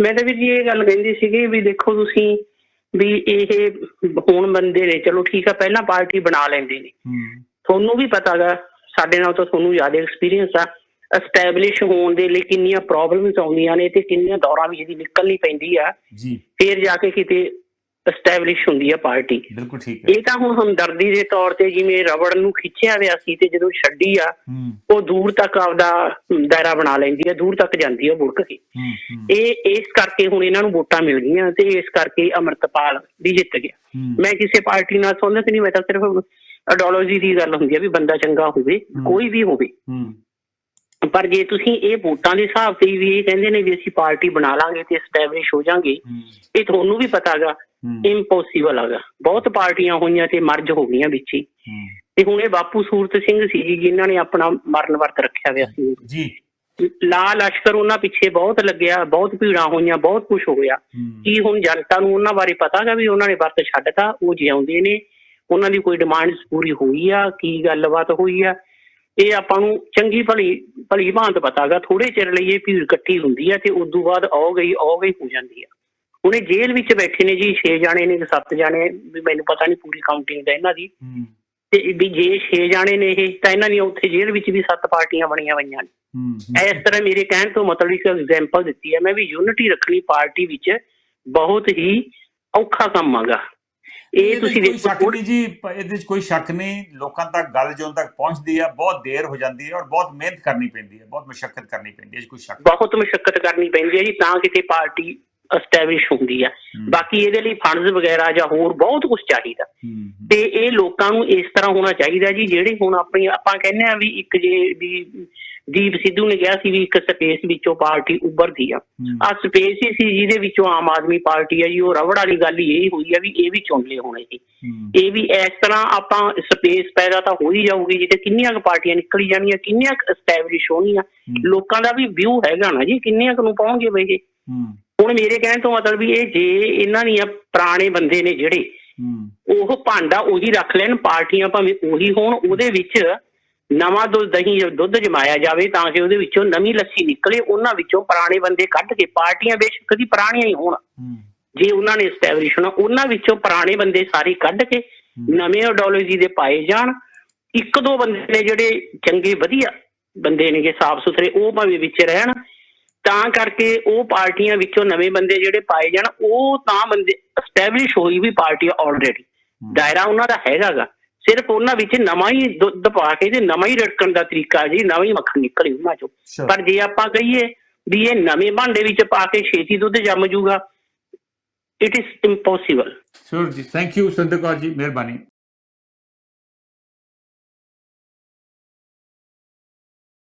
ਮੈਂ ਤਾਂ ਵੀਰ ਜੀ ਇਹ ਗੱਲ ਕਹਿੰਦੀ ਸੀਗੀ ਵੀ ਦੇਖੋ ਤੁਸੀਂ ਵੀ ਇਹ ਹੁਣ ਬੰਦੇ ਨੇ ਚਲੋ ਠੀਕ ਆ ਪਹਿਲਾਂ ਪਾਰਟੀ ਬਣਾ ਲੈਂਦੇ ਨੇ। ਤੁਹਾਨੂੰ ਵੀ ਪਤਾਗਾ ਸਾਡੇ ਨਾਲ ਤਾਂ ਤੁਹਾਨੂੰ ਜ਼ਿਆਦਾ ਐਕਸਪੀਰੀਅੰਸ ਆ। ਐਸਟੈਬਲਿਸ਼ ਹੋਣ ਦੇ ਲਈ ਕਿੰਨੀਆਂ ਪ੍ਰੋਬਲਮਸ ਆਉਂਦੀਆਂ ਨੇ ਤੇ ਕਿੰਨੀਆਂ ਦੌਰਾਂ ਵੀ ਇਹਦੀ ਨਿਕਲਣੀ ਪੈਂਦੀ ਆ। ਜੀ। ਫੇਰ ਜਾ ਕੇ ਕਿਤੇ ਐਸਟੈਬਲਿਸ਼ ਹੁੰਦੀ ਆ ਪਾਰਟੀ ਬਿਲਕੁਲ ਠੀਕ ਹੈ। ਇਹ ਤਾਂ ਹੁਣ ਹਮਦਰਦੀ ਦੇ ਤੌਰ ਤੇ ਜਿਵੇਂ ਰਬੜ ਨੂੰ ਖਿੱਚਿਆ ਹੋਇਆ ਸੀ ਤੇ ਜਦੋਂ ਛੱਡੀ ਆ ਉਹ ਦੂਰ ਤੱਕ ਆਪਦਾ ਦਾਇਰਾ ਬਣਾ ਲੈਂਦੀ ਆ ਦੂਰ ਤੱਕ ਜਾਂਦੀ ਆ ਬੁੜਕ ਕੇ। ਇਹ ਇਸ ਕਰਕੇ ਹੁਣ ਇਹਨਾਂ ਨੂੰ ਵੋਟਾਂ ਮਿਲ ਗਈਆਂ ਤੇ ਇਸ ਕਰਕੇ ਅਮਰਤਪਾਲ ਵੀ ਜਿੱਤ ਗਿਆ। ਮੈਂ ਕਿਸੇ ਪਾਰਟੀ ਨਾਲ ਸੰਬੰਧਿਤ ਨਹੀਂ ਮੈਂ ਤਾਂ ਸਿਰਫ ਆਈਡੀਓਲੋਜੀ ਦੀ ਗੱਲ ਹੁੰਦੀ ਆ ਵੀ ਬੰਦਾ ਚੰਗਾ ਹੋਵੇ। ਕੋਈ ਵੀ ਹੋਵੇ। ਪਰ ਜੇ ਤੁਸੀਂ ਇਹ ਵੋਟਾਂ ਦੇ ਹਿਸਾਬ ਤੇ ਵੀ ਇਹ ਕਹਿੰਦੇ ਨੇ ਵੀ ਅਸੀਂ ਪਾਰਟੀ ਬਣਾ ਲਾਂਗੇ ਤੇ ਐਸਟੈਬਲਿਸ਼ ਹੋ ਜਾਾਂਗੇ ਇਹ ਤੁਹਾਨੂੰ ਵੀ ਪਤਾਗਾ ਇੰਪੋਸੀਬਲ ਹੈਗਾ ਬਹੁਤ ਪਾਰਟੀਆਂ ਹੋਈਆਂ ਤੇ ਮਰਜ ਹੋ ਗਈਆਂ ਵਿੱਚ ਹੀ। ਤੇ ਹੁਣ ਇਹ ਬਾਪੂ ਸੂਰਤ ਸਿੰਘ ਸੀ ਜੀ ਜਿਨ੍ਹਾਂ ਨੇ ਆਪਣਾ ਮਰਨ ਵਰਤ ਰੱਖਿਆ ਹੋਇਆ ਸੀ। ਜੀ। ਲਾ ਲਸ਼ਕਰ ਉਹਨਾਂ ਪਿੱਛੇ ਬਹੁਤ ਲੱਗਿਆ ਬਹੁਤ ਭੀੜਾਂ ਹੋਈਆਂ ਬਹੁਤ ਕੁਝ ਹੂੰ ਕੀ ਹੁਣ ਜਨਤਾ ਨੂੰ ਉਹਨਾਂ ਬਾਰੇ ਪਤਾਗਾ ਵੀ ਉਹਨਾਂ ਨੇ ਵਰਤ ਛੱਡਤਾ ਉਹ ਜਿਉਂਦੇ ਨੇ। ਉਹਨਾਂ ਦੀ ਕੋਈ ਡਿਮਾਂਡਸ ਪੂਰੀ ਹੋਈ ਆ ਕੀ ਗੱਲਬਾਤ ਹੋਈ ਆ? ਇਹ ਆਪਾਂ ਨੂੰ ਚੰਗੀ ਭਲੀ ਭਲੀ ਭਾਂਤ ਪਤਾਗਾ ਥੋੜੇ ਚਿਰ ਲਈ ਇਹ ਭੀੜ ਇਕੱਠੀ ਹੁੰਦੀ ਆ ਤੇ ਉਸ ਤੋਂ ਬਾਅਦ ਆਉ ਗਈ ਆਉ ਗਈ ਹੋ ਜਾਂਦੀ ਆ ਉਹਨੇ ਜੇਲ੍ਹ ਵਿੱਚ ਬੈਠੇ ਨੇ ਜੀ 6 ਜਾਣੇ ਨੇ ਕਿ 7 ਜਾਣੇ ਵੀ ਮੈਨੂੰ ਪਤਾ ਨਹੀਂ ਪੂਰੀ ਕਾਊਂਟਿੰਗ ਦਾ ਇਹਨਾਂ ਦੀ। ਹੂੰ। ਤੇ ਵੀ ਜੇ 6 ਜਾਣੇ ਨੇ ਇਹ ਤਾਂ ਇਹਨਾਂ ਦੀਆਂ ਉੱਥੇ ਜੇਲ੍ਹ ਵਿੱਚ ਵੀ 7 ਪਾਰਟੀਆਂ ਬਣੀਆਂ ਹੋਈਆਂ ਨੇ। ਹੂੰ ਇਸ ਤਰ੍ਹਾਂ ਮੇਰੇ ਕਹਿਣ ਤੋਂ ਮਤਲਬ ਇੱਕ ਐਗਜ਼ਾਮਪਲ ਦਿੱਤੀ ਹੈ। ਮੈਂ ਵੀ ਯੂਨਿਟੀ ਰੱਖਣੀ ਪਾਰਟੀ ਵਿੱਚ ਬਹੁਤ ਹੀ ਔਖਾ ਕੰਮ ਆਗਾ ਇਹ ਤੁਸੀਂ ਦੇਖੋ ਜੀ ਇਹਦੇ ਵਿੱਚ ਕੋਈ ਸ਼ੱਕ ਨਹੀਂ। ਲੋਕਾਂ ਤੱਕ ਗੱਲ ਜਦੋਂ ਤੱਕ ਪਹੁੰਚਦੀ ਹੈ ਬਹੁਤ ਦੇਰ ਹੋ ਜਾਂਦੀ ਹੈ ਔਰ ਬਹੁਤ ਮਿਹਨਤ ਕਰਨੀ ਪੈਂਦੀ ਹੈ ਬਹੁਤ ਮੁਸ਼ਕਲ ਕਰਨੀ ਪੈਂਦੀ ਹੈ ਕੋਈ ਸ਼ੱਕ। ਬਹੁਤ ਮੁਸ਼ਕਲ ਕਰਨੀ ਪੈਂਦੀ ਹੈ ਜੀ ਤਾਂ ਕਿਤੇ ਪਾਰਟੀ ਐਸਟੈਬਲਿਸ਼ ਹੁੰਦੀ ਆ। ਬਾਕੀ ਇਹਦੇ ਲਈ ਫੰਡਸ ਵਗੈਰਾ ਜਾਂ ਹੋਰ ਬਹੁਤ ਕੁਝ ਚਾਹੀਦਾ। ਤੇ ਇਹ ਲੋਕਾਂ ਨੂੰ ਇਸ ਤਰ੍ਹਾਂ ਹੋਣਾ ਚਾਹੀਦਾ ਜੀ ਜਿਹੜੇ ਹੁਣ ਆਪਣੀ ਆਪਾਂ ਕਹਿੰਦੇ ਆ ਵੀ ਇੱਕ ਜੇ ਵੀ ਦੀਪ ਸਿੱਧੂ ਨੇ ਕਿਹਾ ਸੀ ਵੀ ਇੱਕ ਸਪੇਸ ਵਿੱਚੋਂ ਪਾਰਟੀ ਉੱਭਰਦੀ ਆ। ਆ ਸਪੇਸ ਹੀ ਸੀ ਜਿਹਦੇ ਵਿੱਚੋਂ ਆਮ ਆਦਮੀ ਪਾਰਟੀ ਆ ਜੀ ਉਹ ਰਬੜ ਵਾਲੀ ਗੱਲ ਹੀ ਇਹ ਹੋਈ ਆ ਵੀ ਇਹ ਵੀ ਚੁਣਲੇ ਹੋਣੇ ਸੀ। ਇਹ ਵੀ ਇਸ ਤਰ੍ਹਾਂ ਆਪਾਂ ਸਪੇਸ ਪੈਦਾ ਤਾਂ ਹੋ ਹੀ ਜਾਊਗੀ ਜਿੱਥੇ ਕਿੰਨੀਆਂ ਕੁ ਪਾਰਟੀਆਂ ਨਿਕਲੀ ਜਾਣੀਆਂ ਕਿੰਨੀਆਂ ਐਸਟੈਬਲਿਸ਼ ਹੋਣੀਆਂ ਲੋਕਾਂ ਦਾ ਵੀ ਵਿਊ ਹੈਗਾ ਨਾ ਜੀ ਕਿੰਨੀਆਂ ਕੁ ਨੂੰ ਪਾਉਣਗੇ ਬਈ ਇਹ। ਹੁਣ ਮੇਰੇ ਕਹਿਣ ਤੋਂ ਮਤਲਬ ਵੀ ਇਹ ਜੇ ਇਹਨਾਂ ਦੀਆਂ ਪੁਰਾਣੇ ਬੰਦੇ ਨੇ ਜਿਹੜੇ ਉਹ ਭਾਂਡਾ ਉਹੀ ਰੱਖ ਲੈਣ ਪਾਰਟੀਆਂ ਭਾਵੇਂ ਉਹੀ ਹੋਣ ਉਹਦੇ ਵਿੱਚ ਨਵਾਂ ਦੁੱਧ ਦਹੀਂ ਜਾਂ ਦੁੱਧ ਜਮਾਇਆ ਜਾਵੇ ਤਾਂ ਕਿ ਉਹਦੇ ਵਿੱਚੋਂ ਨਵੀਂ ਲੱਸੀ ਨਿਕਲੇ ਉਹਨਾਂ ਵਿੱਚੋਂ ਪੁਰਾਣੇ ਬੰਦੇ ਕੱਢ ਕੇ ਪਾਰਟੀਆਂ ਬੇਸ਼ੱਕ ਦੀ ਪੁਰਾਣੀਆਂ ਹੀ ਹੋਣ। ਜੇ ਉਹਨਾਂ ਨੇ ਐਸਟੈਬਲਿਸ਼ ਹੋਣਾ ਉਹਨਾਂ ਵਿੱਚੋਂ ਪੁਰਾਣੇ ਬੰਦੇ ਸਾਰੇ ਕੱਢ ਕੇ ਨਵੇਂ ਆਈਡੀਓਲੋਜੀ ਦੇ ਪਾਏ ਜਾਣ। ਇੱਕ ਦੋ ਬੰਦੇ ਨੇ ਜਿਹੜੇ ਚੰਗੇ ਵਧੀਆ ਬੰਦੇ ਨੇਗੇ ਸਾਫ਼ ਸੁਥਰੇ ਉਹ ਭਾਵੇਂ ਵਿੱਚ ਰਹਿਣ ਤਾਂ ਕਰਕੇ ਉਹ ਪਾਰਟੀਆਂ ਵਿੱਚੋਂ ਨਵੇਂ ਬੰਦੇ ਜਿਹੜੇ ਪਾਏ ਜਾਣ ਉਹ ਤਾਂ ਬੰਦੇ ਐਸਟੈਬਲਿਸ਼ ਹੋਈ ਵੀ ਪਾਰਟੀ ਆਲਰੇਡੀ ਦਾਇਰਾ ਉਹਨਾਂ ਦਾ ਹੈਗਾਗਾ। ਸਿਰਫ ਉਹਨਾਂ ਵਿੱਚ ਨਵਾਂ ਹੀ ਦੁੱਧ ਪਾ ਕੇ ਤੇ ਨਵਾਂ ਹੀ ਰੜਕਣ ਦਾ ਤਰੀਕਾ ਜੀ ਨਵਾਂ ਹੀ ਮੱਖਣ ਨਿਕਲੇ ਉਹਨਾਂ ਚੋਂ। ਪਰ ਜੇ ਆਪਾਂ ਕਹੀਏ ਵੀ ਇਹ ਨਵੇਂ ਭਾਂਡੇ ਵਿੱਚ ਪਾ ਕੇ ਛੇਤੀ ਦੁੱਧ ਜੰਮ ਜੂਗਾ ਇਟ ਇਜ਼ ਇੰਪੋਸੀਬਲ ਸ਼ੋਰ ਜੀ ਥੈਂਕ ਯੂ ਸੁਰਿੰਦਰ ਕੌਰ ਜੀ ਮਿਹਰਬਾਨੀ।